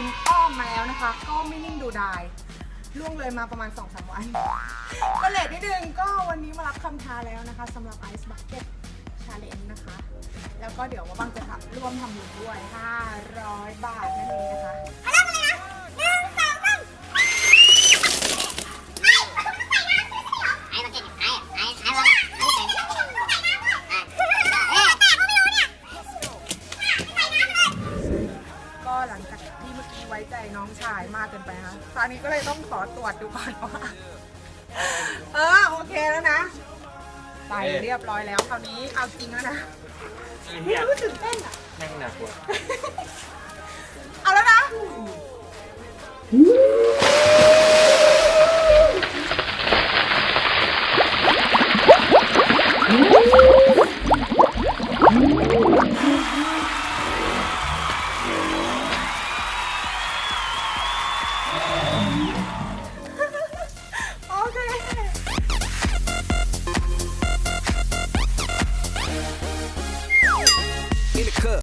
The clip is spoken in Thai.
คุณอ้อมมาแล้วนะคะ ก็ไม่นิ่งดูดายล่วงเลยมาประมาณ2อสวันก็เลทนิดนึงก็วันนี้มารับคำท้าแล้วนะคะสำหรับ Ice Bucket Challenge นะคะ แล้วก็เดี๋ยวว่าบางจะทำร่วมทำบุญด้วย500 หลังจากที่เมื่อกี้ไว้ใจน้องชายมากเกินไปนะตอนนี้ก็เลยต้องขอตรวจดูก่อนว่าเออโอเคแล้วนะไปเรียบร้อยแล้วคราวนี้เอาจริงแล้วนะไม่รู้ตื่นเต้นอะนั่งหนักกว่า